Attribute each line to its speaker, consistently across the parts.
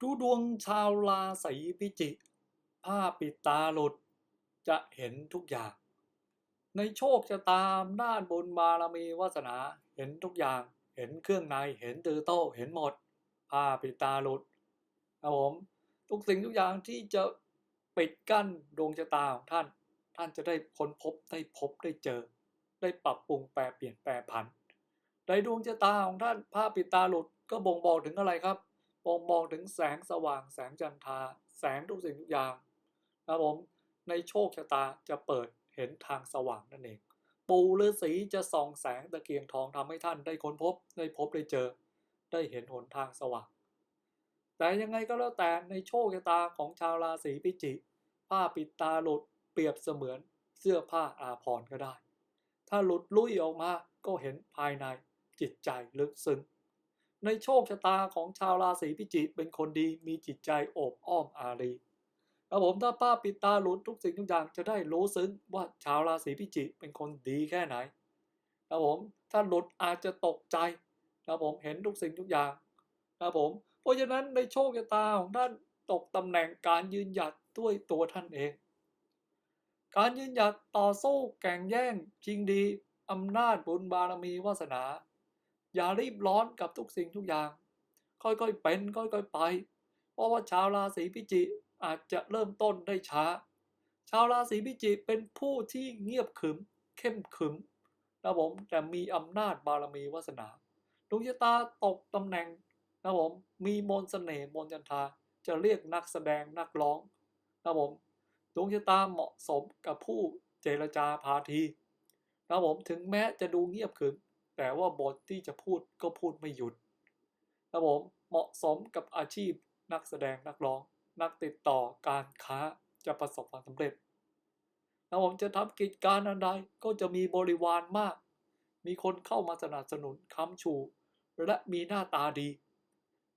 Speaker 1: ดูดวงชาวราศีพิจิกผ้าปิดตาหลุดจะเห็นทุกอย่าง ในโชคชะตาอำนาจบุญบารมีวาสนาเห็นทุกอย่าง เห็นเครื่องในเห็นตือโต้เห็นหมดผ้าปิดตาหลุดครับผมทุกสิ่งทุกอย่างที่จะปิดกั้นดวงชะตาของท่าน ท่านจะได้ค้นพบได้พบได้เจอ ได้ปรับปรุงแปลเปลี่ยนแปลผันในดวงชะตาของท่านผ้าปิดตาหลุดก็บ่งบอกถึงอะไรครับ บ่งบอกถึงแสงสว่างแสงจันทราแสงทุกสิ่งทุกอย่างนะครับผมในโชคชะตาจะเปิดเห็นทางสว่างนั่นเอง ปู่ฤาษีจะส่องแสงตะเกียงทองทำให้ท่านได้ค้นพบได้พบได้เจอ ได้เห็นหนทางสว่าง แต่ยังไงก็แล้วแต่ในโชคชะตาของชาวราศีพิจิกผ้าปิดตาหลุดเปรียบเสมือนเสื้อผ้าอาภรณ์ก็ได้ ถ้าหลุดลุ่ยออกมาก็เห็นภายในจิตใจลึกซึ้ง ในโชคชะตาของชาวราศีพิจิกเป็นคนดีมีจิตใจโอบอ้อมอารีครับผมถ้าป้าปิดตาหลุดทุกสิ่งทุกอย่างจะได้รู้ซึ้งว่าชาวราศีพิจิกเป็นคนดีแค่ไหนครับผมถ้าหลุดอาจจะตกใจครับผมเห็นทุกสิ่งทุกอย่างครับผมเพราะฉะนั้นในโชคชะตาของท่านตกตำแหน่งการยืนหยัดด้วยตัวท่านเอง การยืนหยัดต่อสู้แข่งแย่งชิงดีอำนาจบุญบารมีวาสนา อย่ารีบร้อนกับทุกสิ่งทุกอย่าง ค่อยๆเป็นค่อยๆไป เพราะว่าชาวราศีพิจิกอาจจะเริ่มต้นได้ช้า ชาวราศีพิจิกเป็นผู้ที่เงียบขึม เข้มขึมนะผมแต่มีอำนาจบารมีวาสนาดวงชะตาตกตำแหน่งนะผมมีมนต์เสน่ห์มนจันทาจะเรียกนักแสดงนักร้องนะผมดวงชะตาเหมาะสมกับผู้เจรจาพาทีนะผมถึงแม้จะดูเงียบขึม แต่ว่าบทที่จะพูดก็พูดไม่หยุดนะผมเหมาะสมกับอาชีพนักแสดงนักร้อง นักติดต่อการค้าจะประสบความสำเร็จนะผมจะทำกิจการอันใดก็จะมีบริวารมาก มีคนเข้ามาสนับสนุนค้ำชู และมีหน้าตาดี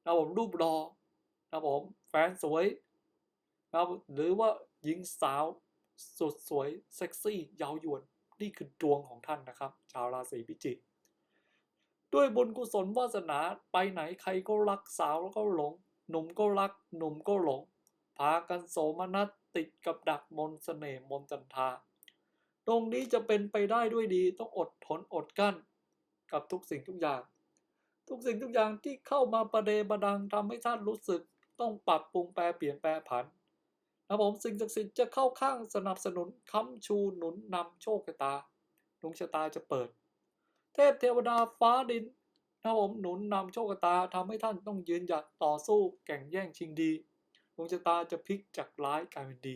Speaker 1: นะผมรูปรอนะผมแฟนสวยนะหรือว่าหญิงสาวสุดสวยเซ็กซี่เยาวยวน นี่คือดวงของท่านนะครับ ชาวราศีพิจิก ด้วยบุญกุศลวาสนาไปไหนใครก็รักสาวแล้วก็หลง หนุ่มก็รัก หนุ่มก็หลง พากันโสมนัสติดกับดักมนสเสน่ห์มนจันทา ตรงนี้จะเป็นไปได้ด้วยดีต้องอดทนอดกั้น กับทุกสิ่งทุกอย่าง ทุกสิ่งทุกอย่างที่เข้ามาประเดประดังทำให้ท่านรู้สึก ต้องปรับปรุงแปลเปลี่ยนแปลผันนะผมสิ่งศักดิ์สิทธิ์จะเข้าข้างสนับสนุนค้ำชูหนุนนำโชคชะตาดวงชะตาจะเปิด เทพเทวดาฟ้าดินนะผมหนุนนำโชคชะตาทำให้ท่านต้องยืนหยัดต่อสู้แข่งแย่งชิงดีดวงชะตาจะพลิกจากร้ายกลายเป็นดี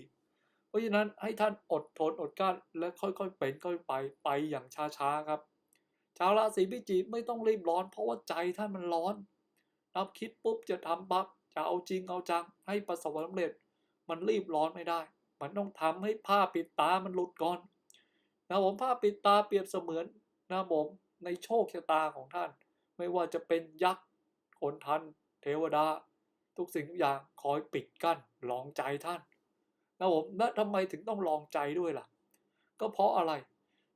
Speaker 1: เพราะฉะนั้นให้ท่านอดทนอดกลั้นและค่อยๆเป็นค่อยไปไปอย่างช้าๆครับ ชาวราศีพิจิกไม่ต้องรีบร้อน เพราะว่าใจท่านมันร้อนนับคิดปุ๊บจะทำปั๊บจะเอาจริงเอาจังให้ประสบความสำเร็จ มันรีบร้อนไม่ได้ มันต้องทำให้ผ้าปิดตามันหลุดก่อนนะผมผ้าปิดตาเปรียบเสมือนนะผม ในโชคชะตาของท่าน ไม่ว่าจะเป็นยักษ์คนทัน เทวดา ทุกสิ่งทุกอย่างคอยปิดกั้นลองใจท่านนะผมและทำไมถึงต้องลองใจด้วยล่ะ ก็เพราะอะไร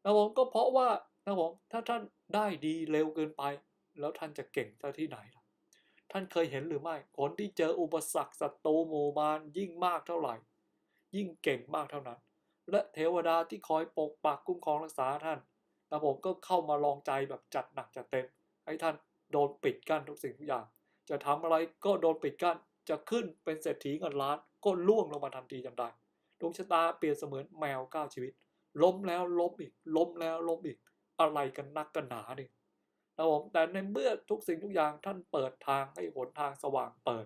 Speaker 1: นะผมก็เพราะว่านะผมถ้าท่านได้ดีเร็วเกินไป แล้วท่านจะเก่งที่ไหนล่ะ ท่านเคยเห็นหรือไม่คนที่เจออุปสรรคศัตรูหมู่มารยิ่งมากเท่าไหร่ ยิ่งเก่งมากเท่านั้น และเทวดาที่คอยปกปักคุ้มครองรักษาท่าน นะผมก็เข้ามาลองใจแบบจัดหนักจัดเต็ม ให้ท่านโดนปิดกั้นทุกสิ่งทุกอย่าง จะทำอะไรก็โดนปิดกั้น จะขึ้นเป็นเศรษฐีเงินล้านก็ล่วงลงมาทันทีจำได้ดวงชะตาเปลี่ยนเสมือนแมวก้าวชีวิต ล้มแล้วล้มอีก ล้มแล้วล้มอีก อะไรกันนักกันหนาเนี่ยนะผมแต่ในเมื่อทุกสิ่งทุกอย่างท่านเปิดทางให้หนทางสว่างเปิด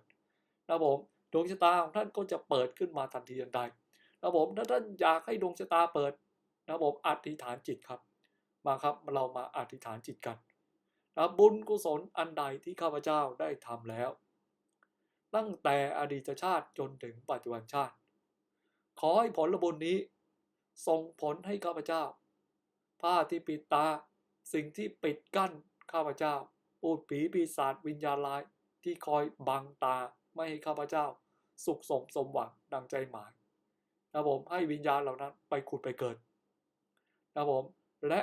Speaker 1: นะผมดวงชะตาของท่านก็จะเปิดขึ้นมาทันทีทันใดนะผมถ้าท่านอยากให้ดวงชะตาเปิดนะผมอธิษฐานจิตครับ มาครับเรามาอธิษฐานจิตกันนะบุญกุศลอันใดที่ข้าพเจ้าได้ทำแล้ว ตั้งแต่อดีตชาติจนถึงปัจจุบันชาติ ขอให้ผลบุญนี้ส่งผลให้ข้าพเจ้า ผ้าที่ปิดตาสิ่งที่ปิดกั้นข้าพเจ้าปูดผีปีศาจวิญญาณร้ายที่คอยบังตาไม่ให้ข้าพเจ้า สุขสมสมหวังดังใจหมายนะผมให้วิญญาณเหล่านั้นไปขุดไปเกิดนะผมและ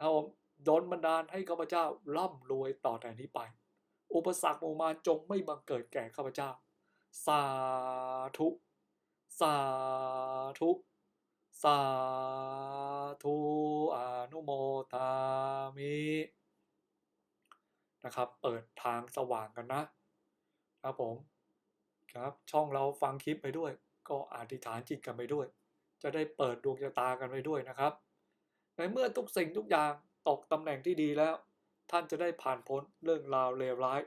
Speaker 1: นะผมโดนบันดาลให้ข้าพเจ้าร่ำรวยต่อแต่นี้ไป อุปสรรคหมู่มาจงไม่บังเกิดแก่ข้าพเจ้า สาธุ สาธุ สาธุอนุโมทามินะครับ เปิดทางสว่างกันนะ ครับผมครับช่องเราฟังคลิปไปด้วย ก็อธิษฐานจิตกันไปด้วย จะได้เปิดดวงชะตากันไปด้วยนะครับ ในเมื่อทุกสิ่งทุกอย่างตกตำแหน่งที่ดีแล้ว ท่านจะได้ผ่านพ้นเรื่องราวเลวร้าย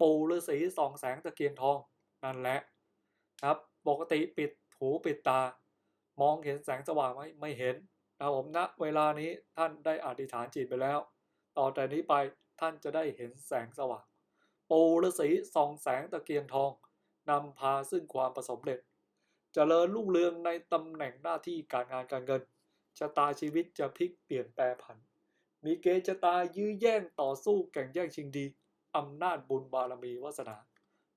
Speaker 1: ปูฤาษีสองแสงตะเกียงทองนั่นแหละครับปกติปิดหูปิดตา มองเห็นแสงสว่างไหมไม่เห็นนะผมณเวลานี้ท่านได้อธิษฐานจิตไปแล้ว ต่อแต่นี้ไปท่านจะได้เห็นแสงสว่าง ปูฤาษีสองแสงตะเกียงทองนำพาซึ่งความประสบเร็จเจริญรุ่งเรืองในตำแหน่งหน้าที่การงานการเงิน ชะตาชีวิตจะพลิกเปลี่ยนแปลผัน มีเกณฑ์ชะตายื้อแย่งต่อสู้แข่งแย่งชิงดีอำนาจบุญบารมีวาสนา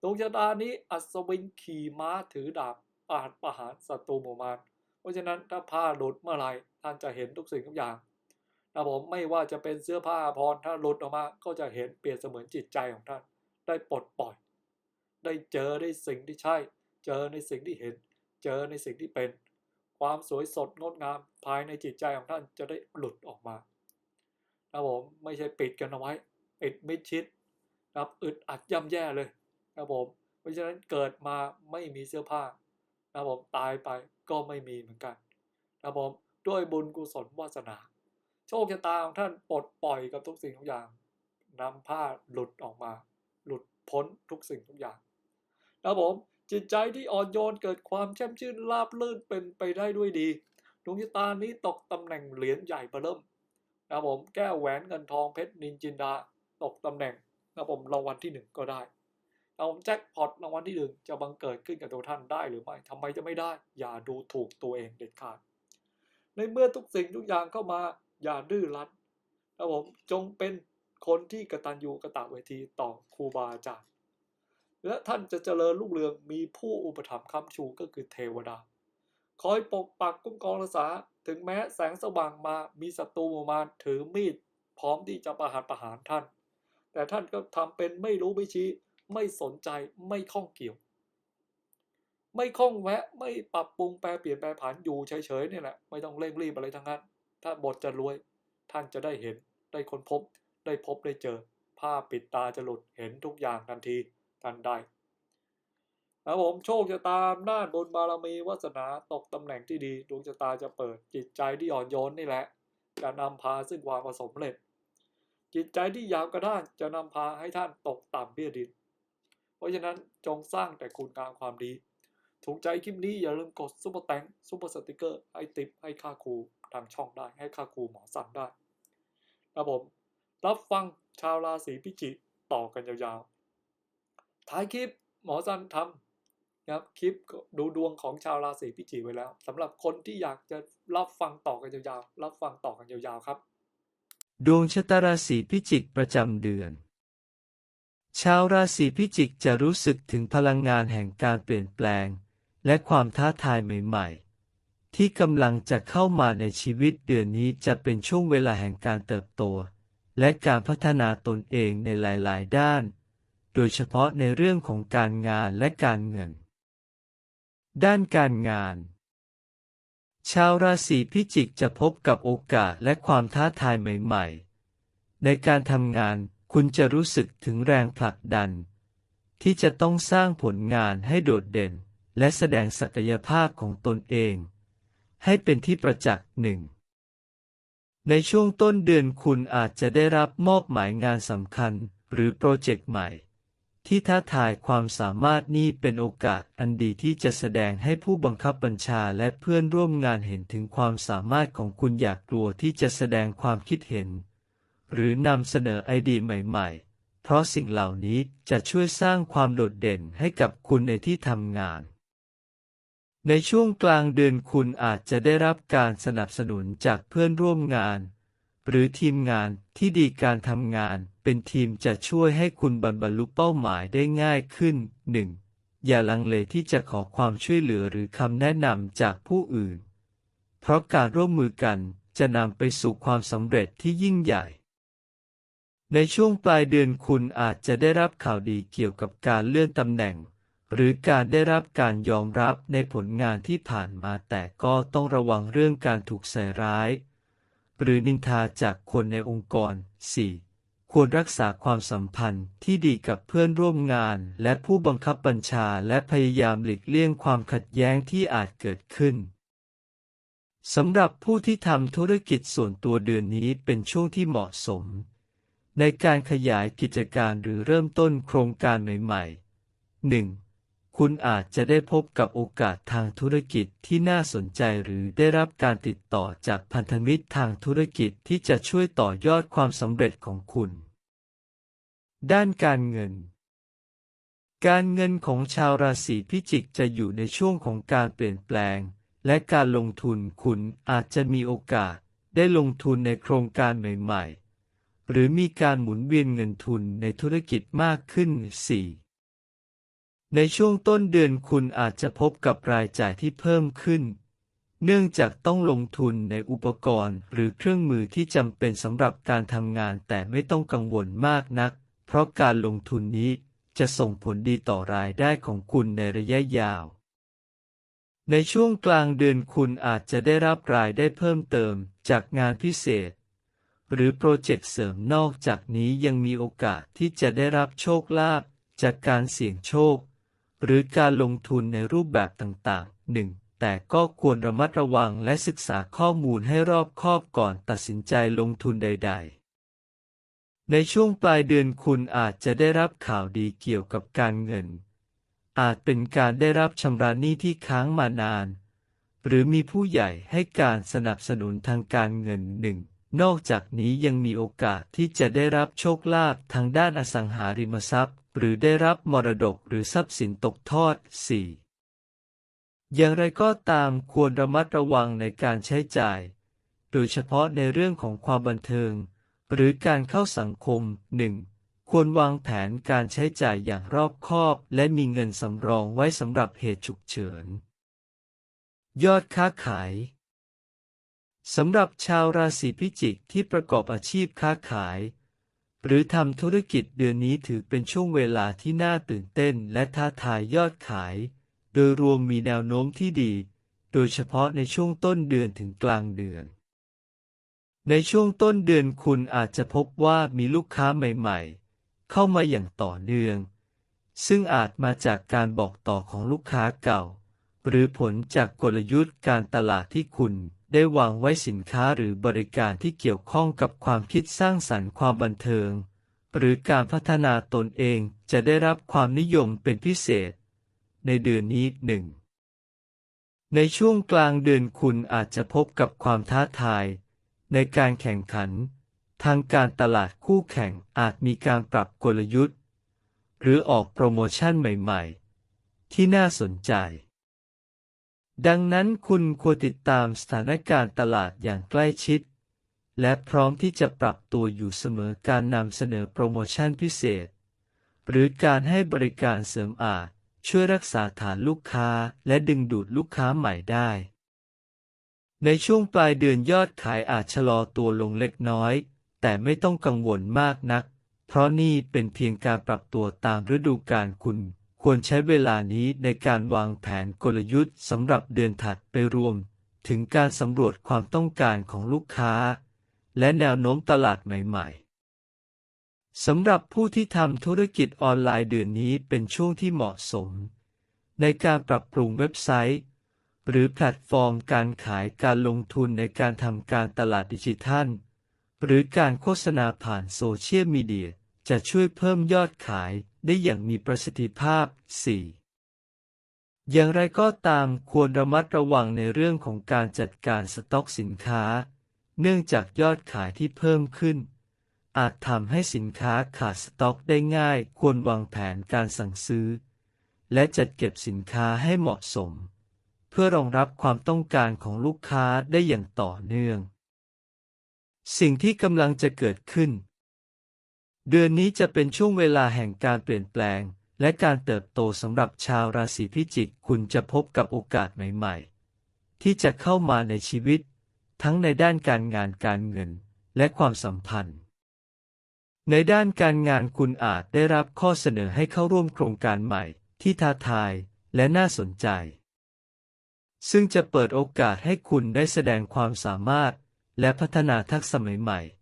Speaker 1: ดวงชะตานี้อัศวินขี่ม้าถือดาบอาจประหารศัตรูหมู่มารเพราะฉะนั้นถ้าผ้าหลุดเมื่อไหร่ท่านจะเห็นทุกสิ่งทุกอย่างนะผมไม่ว่าจะเป็นเสื้อผ้าอาภรถ้าหลุดออกมาก็จะเห็นเปลี่ยนเสมือนจิตใจของท่าน ได้ปลดปล่อย ได้เจอได้สิ่งที่ใช่ เจอในสิ่งที่เห็น เจอในสิ่งที่เป็น ความสวยสดงดงามภายในจิตใจของท่านจะได้หลุดออกมานะผมไม่ใช่ปิดกันเอาไว้ปิดมิดชิดนะครับอึดอัดย่ำแย่เลยนะผมเพราะฉะนั้นเกิดมาไม่มีเสื้อผ้านะผมตายไปก็ไม่มีเหมือนกันนะผมด้วยบุญกุศลวาสนา โชคชะตาของท่านปลดปล่อยกับทุกสิ่งทุกอย่างนำผ้าหลุดออกมา หลุดพ้นทุกสิ่งทุกอย่างนะผม จิตใจที่อ่อนโยนเกิดความแช่มชื่นราบลื่นเป็นไปได้ด้วยดี ดวงชะตานี้ตกตำแหน่งเหรียญใหญ่เบิ่มนะผมแก้วแหวนเงินทองเพชรนินจินดา ตกตำแหน่งนะผมรางวัลที่หนึ่งก็ได้นะผมแจ็คพอตรางวัลที่หนึ่งจะบังเกิดขึ้นกับตัวท่านได้หรือไม่ทำไมจะไม่ได้ อย่าดูถูกตัวเองเด็ดขาด ในเมื่อทุกสิ่งทุกอย่างเข้ามาอย่าดื้อรั้นนะผมจงเป็นคนที่กระตัญญูกระตเวทีต่อครูบาอาจารย์ และท่านจะเจริญรุ่งเรืองมีผู้อุปถัมภ์ค้ำชูก็คือเทวดา คอยปกปักคุ้มครองรักษา ถึงแม้แสงสว่างมามีศัตรูมาถือมีด พร้อมที่จะประหารประหารท่าน แต่ท่านก็ทำเป็นไม่รู้ไม่ชี้ ไม่สนใจไม่ข้องเกี่ยว ไม่ข้องแวะไม่ปรับปรุงแปลเปลี่ยนแปลผันอยู่เฉยๆนี่แหละไม่ต้องเร่งรีบอะไรทั้งนั้น ถ้าบทจะรวย ท่านจะได้เห็นได้ค้นพบ ได้พบได้เจอผ้าปิดตาจะหลุดเห็นทุกอย่างทันที ทันใดนะผมโชคจะตามนาจบุญบารมีวาสนาตกตำแหน่งที่ดีดวงชะตาจะเปิด จิตใจที่อ่อนโยนนี่แหละ จะนำพาซึ่งความประสบเร็จ จิตใจที่ยาวกระด้านจะนำพาให้ท่านตกต่ำเบี้ยดิน เพราะฉะนั้นจงสร้างแต่คุณงามความดี ถูกใจคลิปนี้อย่าลืมกดซุปเปอร์แตงซุปเปอร์สติกเกอร์ให้ติปให้ค่าครูทางช่องได้ให้ค่าครูหมอสั่งได้นะผมรับฟังชาวราศีพิจิกต่อกันยาวๆ ท้ายคลิปหมอสันทำนะครับคลิปดูดวงของชาวราศีพิจิกไว้แล้วสำหรับคนที่อยากจะรับฟังต่อกันยาวๆรับฟังต่อกันยาวๆครับ
Speaker 2: ดวงชะตาราศีพิจิกประจำเดือน ชาวราศีพิจิกจะรู้สึกถึงพลังงานแห่งการเปลี่ยนแปลง และความท้าทายใหม่ ๆ ที่กำลังจะเข้ามาในชีวิตเดือนนี้จะเป็นช่วงเวลาแห่งการเติบโต และการพัฒนาตนเองในหลาย ๆ ด้าน โดยเฉพาะในเรื่องของการงานและการเงิน ด้านการงาน ชาวราศีพิจิกจะพบกับโอกาสและความท้าทายใหม่ๆ ในการทำงานคุณจะรู้สึกถึงแรงผลักดัน ที่จะต้องสร้างผลงานให้โดดเด่น และแสดงศักยภาพของตนเอง ให้เป็นที่ประจักษ์หนึ่ง ในช่วงต้นเดือนคุณอาจจะได้รับมอบหมายงานสำคัญหรือโปรเจกต์ใหม่ ที่ท้าทายความสามารถนี้เป็นโอกาสอันดีที่จะแสดงให้ผู้บังคับบัญชาและเพื่อนร่วมงานเห็นถึงความสามารถของคุณอยากกลัวที่จะแสดงความคิดเห็น หรือนำเสนอไอเดียใหม่ ๆ เพราะสิ่งเหล่านี้จะช่วยสร้างความโดดเด่นให้กับคุณในที่ทำงาน ในช่วงกลางเดือนคุณอาจจะได้รับการสนับสนุนจากเพื่อนร่วมงาน หรือทีมงานที่ดีการทำงาน เป็นทีมจะช่วยให้คุณบรรลุเป้าหมายได้ง่ายขึ้น 1. อย่าลังเลที่จะขอความช่วยเหลือหรือคำแนะนำจากผู้อื่น เพราะการร่วมมือกันจะนำไปสู่ความสำเร็จที่ยิ่งใหญ่ ในช่วงปลายเดือนคุณอาจจะได้รับข่าวดีเกี่ยวกับการเลื่อนตำแหน่ง หรือการได้รับการยอมรับในผลงานที่ผ่านมาแต่ก็ต้องระวังเรื่องการถูกใส่ร้าย หรือนินทาจากคนในองค์กร 4. ควรรักษาความสัมพันธ์ที่ดีกับเพื่อนร่วมงาน และผู้บังคับบัญชาและพยายามหลีกเลี่ยงความขัดแย้งที่อาจเกิดขึ้นสำหรับผู้ที่ทำธุรกิจส่วนตัวเดือนนี้เป็นช่วงที่เหมาะสม ในการขยายกิจการหรือเริ่มต้นโครงการใหม่ๆ 1. คุณอาจจะได้พบกับโอกาสทางธุรกิจที่น่าสนใจหรือได้รับการติดต่อจากพันธมิตรทางธุรกิจที่จะช่วยต่อยอดความสำเร็จของคุณ ด้านการเงิน การเงินของชาวราศีพิจิกจะอยู่ในช่วงของการเปลี่ยนแปลง และการลงทุนคุณอาจจะมีโอกาสได้ลงทุนในโครงการใหม่ ๆ หรือมีการหมุนเวียนเงินทุนในธุรกิจมากขึ้น 4. ในช่วงต้นเดือนคุณอาจจะพบกับรายจ่ายที่เพิ่มขึ้น เนื่องจากต้องลงทุนในอุปกรณ์หรือเครื่องมือที่จำเป็นสำหรับการทำงานแต่ไม่ต้องกังวลมากนัก เพราะการลงทุนนี้จะส่งผลดีต่อรายได้ของคุณในระยะยาว ในช่วงกลางเดือนคุณอาจจะได้รับรายได้เพิ่มเติมจากงานพิเศษ หรือโปรเจกต์เสริมนอกจากนี้ยังมีโอกาสที่จะได้รับโชคลาภจากการเสี่ยงโชค หรือการลงทุนในรูปแบบต่างๆหนึ่งแต่ก็ควรระมัดระวังและศึกษาข้อมูลให้รอบคอบก่อนตัดสินใจลงทุนใด ๆ ในช่วงปลายเดือนคุณอาจจะได้รับข่าวดีเกี่ยวกับการเงิน อาจเป็นการได้รับชำระหนี้ที่ค้างมานาน หรือมีผู้ใหญ่ให้การสนับสนุนทางการเงินหนึ่งนอกจากนี้ยังมีโอกาสที่จะได้รับโชคลาภทางด้านอสังหาริมทรัพย์ หรือได้รับมรดกหรือทรัพย์สินตกทอด 4. อย่างไรก็ตามควรระมัดระวังในการใช้จ่าย โดยเฉพาะในเรื่องของความบันเทิง หรือการเข้าสังคม 1. ควรวางแผนการใช้จ่ายอย่างรอบคอบ และมีเงินสำรองไว้สำหรับเหตุฉุกเฉิน ยอดค้าขายสำหรับชาวราศีพิจิกที่ประกอบอาชีพค้าขาย หรือทำธุรกิจเดือนนี้ถือเป็นช่วงเวลาที่น่าตื่นเต้นและท้าทายยอดขาย โดยรวมมีแนวโน้มที่ดี โดยเฉพาะในช่วงต้นเดือนถึงกลางเดือน ในช่วงต้นเดือนคุณอาจจะพบว่ามีลูกค้าใหม่ๆ เข้ามาอย่างต่อเนื่อง ซึ่งอาจมาจากการบอกต่อของลูกค้าเก่า หรือผลจากกลยุทธ์การตลาดที่คุณ ได้วางไว้สินค้าหรือบริการที่เกี่ยวข้องกับความคิดสร้างสรรค์ความบันเทิง หรือการพัฒนาตนเองจะได้รับความนิยมเป็นพิเศษ ในเดือนนี้หนึ่งในช่วงกลางเดือนคุณอาจจะพบกับความท้าทาย ในการแข่งขัน ทางการตลาดคู่แข่งอาจมีการปรับกลยุทธ์ หรือออกโปรโมชั่นใหม่ ๆ ที่น่าสนใจ ดังนั้นคุณควรติดตามสถานการณ์ตลาดอย่างใกล้ชิด และพร้อมที่จะปรับตัวอยู่เสมอการนำเสนอโปรโมชั่นพิเศษ หรือการให้บริการเสริมอาจช่วยรักษาฐานลูกค้าและดึงดูดลูกค้าใหม่ได้ ในช่วงปลายเดือนยอดขายอาจชะลอตัวลงเล็กน้อย แต่ไม่ต้องกังวลมากนัก เพราะนี่เป็นเพียงการปรับตัวตามฤดูกาลคุณ ควรใช้เวลานี้ในการวางแผนกลยุทธ์สำหรับเดือนถัดไปรวม ถึงการสำรวจความต้องการของลูกค้า และแนวโน้มตลาดใหม่ๆสำหรับผู้ที่ทำธุรกิจออนไลน์เดือนนี้เป็นช่วงที่เหมาะสม ในการปรับปรุงเว็บไซต์ หรือแพลตฟอร์มการขายการลงทุนในการทำการตลาดดิจิทัล หรือการโฆษณาผ่านโซเชียลมีเดียจะช่วยเพิ่มยอดขาย ได้อย่างมีประสิทธิภาพ 4. อย่างไรก็ตามควรระมัดระวังในเรื่องของการจัดการสต็อกสินค้า เนื่องจากยอดขายที่เพิ่มขึ้น อาจทำให้สินค้าขาดสต็อกได้ง่าย ควรวางแผนการสั่งซื้อ และจัดเก็บสินค้าให้เหมาะสม เพื่อรองรับความต้องการของลูกค้าได้อย่างต่อเนื่อง สิ่งที่กำลังจะเกิดขึ้น เดือนนี้จะเป็นช่วงเวลาแห่งการเปลี่ยนแปลง และการเติบโตสำหรับชาวราศีพิจิก คุณจะพบกับโอกาสใหม่ ๆ ที่จะเข้ามาในชีวิต ทั้งในด้านการงานการเงิน และความสัมพันธ์ ในด้านการงานคุณอาจได้รับข้อเสนอให้เข้าร่วมโครงการใหม่ ที่ท้าทายและน่าสนใจ ซึ่งจะเปิดโอกาสให้คุณได้แสดงความสามารถ และพัฒนาทักษะใหม่ๆ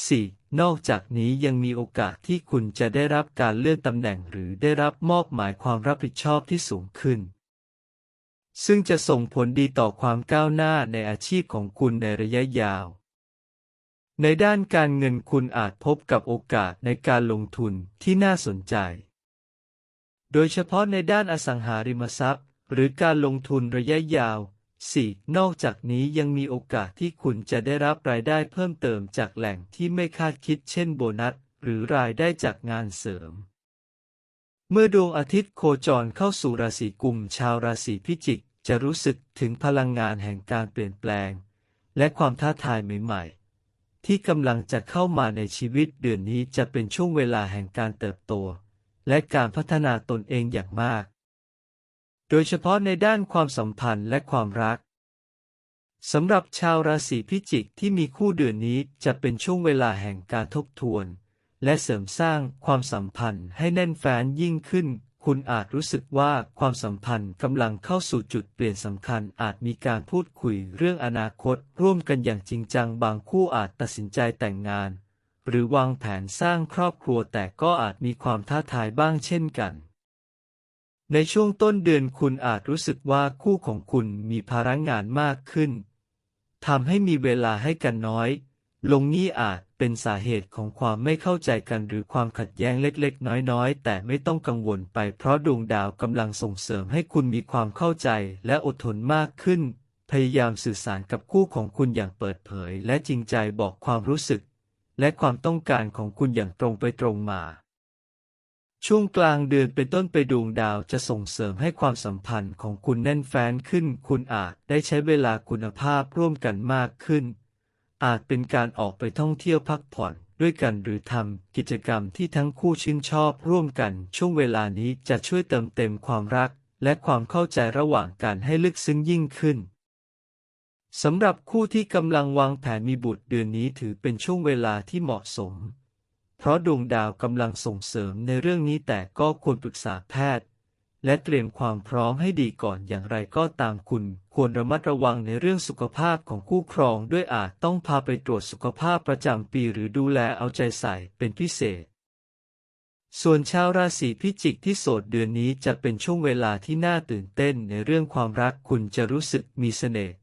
Speaker 2: 4. นอกจากนี้ยังมีโอกาสที่คุณจะได้รับการเลื่อนตำแหน่งหรือได้รับมอบหมายความรับผิดชอบที่สูงขึ้น ซึ่งจะส่งผลดีต่อความก้าวหน้าในอาชีพของคุณในระยะยาว ในด้านการเงินคุณอาจพบกับโอกาสในการลงทุนที่น่าสนใจ โดยเฉพาะในด้านอสังหาริมทรัพย์ หรือการลงทุนระยะยาว 4. นอกจากนี้ยังมีโอกาสที่คุณจะได้รับรายได้เพิ่มเติมจากแหล่งที่ไม่คาดคิดเช่นโบนัส หรือรายได้จากงานเสริม เมื่อดวงอาทิตย์โคจรเข้าสู่ราศีกุมชาวราศีพิจิก จะรู้สึกถึงพลังงานแห่งการเปลี่ยนแปลง และความท้าทายใหม่ๆ ที่กำลังจะเข้ามาในชีวิตเดือนนี้จะเป็นช่วงเวลาแห่งการเติบโต และการพัฒนาตนเองอย่างมาก โดยเฉพาะในด้านความสัมพันธ์และความรัก สำหรับชาวราศีพิจิกที่มีคู่เดือนนี้จะเป็นช่วงเวลาแห่งการทบทวน และเสริมสร้างความสัมพันธ์ให้แน่นแฟ้นยิ่งขึ้น คุณอาจรู้สึกว่าความสัมพันธ์กำลังเข้าสู่จุดเปลี่ยนสำคัญอาจมีการพูดคุยเรื่องอนาคต ร่วมกันอย่างจริงจังบางคู่อาจตัดสินใจแต่งงาน หรือวางแผนสร้างครอบครัวแต่ก็อาจมีความท้าทายบ้างเช่นกัน ในช่วงต้นเดือนคุณอาจรู้สึกว่าคู่ของคุณมีภาระงานมากขึ้นทำให้มีเวลาให้กันน้อย ลงนี้อาจเป็นสาเหตุของความไม่เข้าใจกันหรือความขัดแย้งเล็กๆ น้อยๆ แต่ไม่ต้องกังวลไปเพราะดวงดาวกำลังส่งเสริมให้คุณมีความเข้าใจและอดทนมากขึ้น พยายามสื่อสารกับคู่ของคุณอย่างเปิดเผย และจริงใจบอกความรู้สึก และความต้องการของคุณอย่างตรงไปตรงมา ช่วงกลางเดือนเป็นต้นไปดวงดาวจะส่งเสริมให้ความสัมพันธ์ของคุณแน่นแฟ้นขึ้น คุณอาจได้ใช้เวลาคุณภาพร่วมกันมากขึ้น อาจเป็นการออกไปท่องเที่ยวพักผ่อนด้วยกันหรือทำกิจกรรมที่ทั้งคู่ชื่นชอบร่วมกัน ช่วงเวลานี้จะช่วยเติมเต็มความรัก และความเข้าใจระหว่างกันให้ลึกซึ้งยิ่งขึ้นสำหรับคู่ที่กำลังวางแผนมีบุตรเดือนนี้ถือเป็นช่วงเวลาที่เหมาะสม เพราะดวงดาวกำลังส่งเสริมในเรื่องนี้แต่ก็ควรปรึกษาแพทย์ และเตรียมความพร้อมให้ดีก่อนอย่างไรก็ตามคุณ ควรระมัดระวังในเรื่องสุขภาพของคู่ครองด้วยอาจต้องพาไปตรวจสุขภาพประจำปีหรือดูแลเอาใจใส่เป็นพิเศษ ส่วนชาวราศีพิจิกที่โสดเดือนนี้จะเป็นช่วงเวลาที่น่าตื่นเต้นในเรื่องความรักคุณจะรู้สึกมีเสน่ห์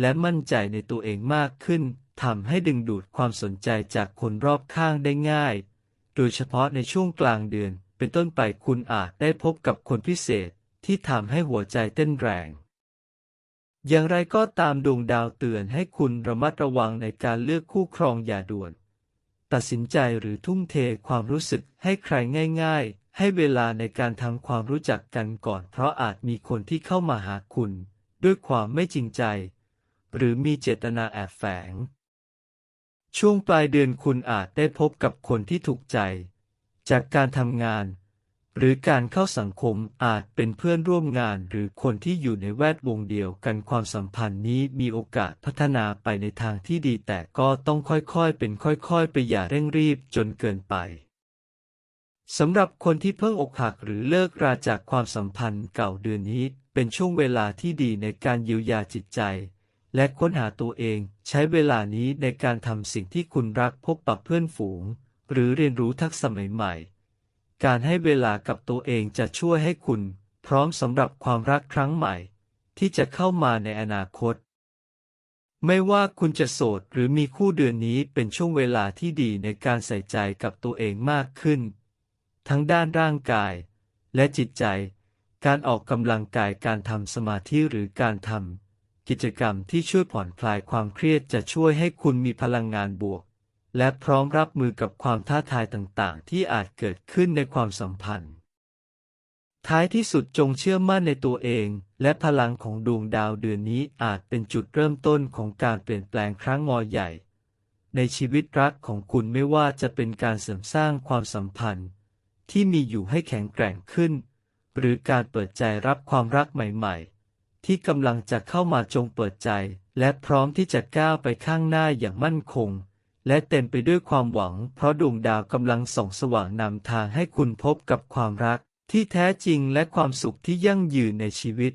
Speaker 2: และมั่นใจในตัวเองมากขึ้น ทำให้ดึงดูดความสนใจจากคนรอบข้างได้ง่าย โดยเฉพาะในช่วงกลางเดือน เป็นต้นไปคุณอาจได้พบกับคนพิเศษที่ทำให้หัวใจเต้นแรง อย่างไรก็ตามดวงดาวเตือนให้คุณระมัดระวังในการเลือกคู่ครองอย่าด่วน ตัดสินใจหรือทุ่มเทความรู้สึกให้ใครง่าย ๆ ให้เวลาในการทำความรู้จักกันก่อน เพราะอาจมีคนที่เข้ามาหาคุณ ด้วยความไม่จริงใจ หรือมีเจตนาแอบแฝง ช่วงปลายเดือนคุณอาจได้พบกับคนที่ถูกใจ จากการทำงาน หรือการเข้าสังคมอาจเป็นเพื่อนร่วมงานหรือคนที่อยู่ในแวดวงเดียวกันความสัมพันธ์นี้มีโอกาสพัฒนาไปในทางที่ดีแต่ก็ต้องค่อยๆ เป็นค่อยๆ ไปอย่าเร่งรีบจนเกินไปสำหรับคนที่เพิ่งอกหักหรือเลิกราจากความสัมพันธ์เก่าเดือนนี้เป็นช่วงเวลาที่ดีในการเยียวยาจิตใจ และค้นหาตัวเอง ใช้เวลานี้ในการทำสิ่งที่คุณรักพบปะเพื่อนฝูง หรือเรียนรู้ทักษะใหม่ๆ การให้เวลากับตัวเองจะช่วยให้คุณ พร้อมสำหรับความรักครั้งใหม่ ที่จะเข้ามาในอนาคต ไม่ว่าคุณจะโสดหรือมีคู่เดือนนี้เป็นช่วงเวลาที่ดีในการใส่ใจกับตัวเองมากขึ้น ทั้งด้านร่างกาย และจิตใจ การออกกำลังกายการทำสมาธิหรือการทำ กิจกรรมที่ช่วยผ่อนคลายความเครียดจะช่วยให้คุณมีพลังงานบวก และพร้อมรับมือกับความท้าทายต่างๆ ที่อาจเกิดขึ้นในความสัมพันธ์ ท้ายที่สุดจงเชื่อมั่นในตัวเอง และพลังของดวงดาวเดือนนี้อาจเป็นจุดเริ่มต้นของการเปลี่ยนแปลงครั้งงอใหญ่ ในชีวิตรักของคุณไม่ว่าจะเป็นการเสริมสร้างความสัมพันธ์ ที่มีอยู่ให้แข็งแกร่งขึ้น หรือการเปิดใจรับความรักใหม่ ๆ ที่กำลังจะเข้ามาจงเปิดใจ และพร้อมที่จะก้าวไปข้างหน้าอย่างมั่นคง และเต็มไปด้วยความหวัง เพราะดวงดาวกำลังส่องสว่างนำทางให้คุณพบกับความรัก ที่แท้จริงและความสุขที่ยั่งยืนในชีวิต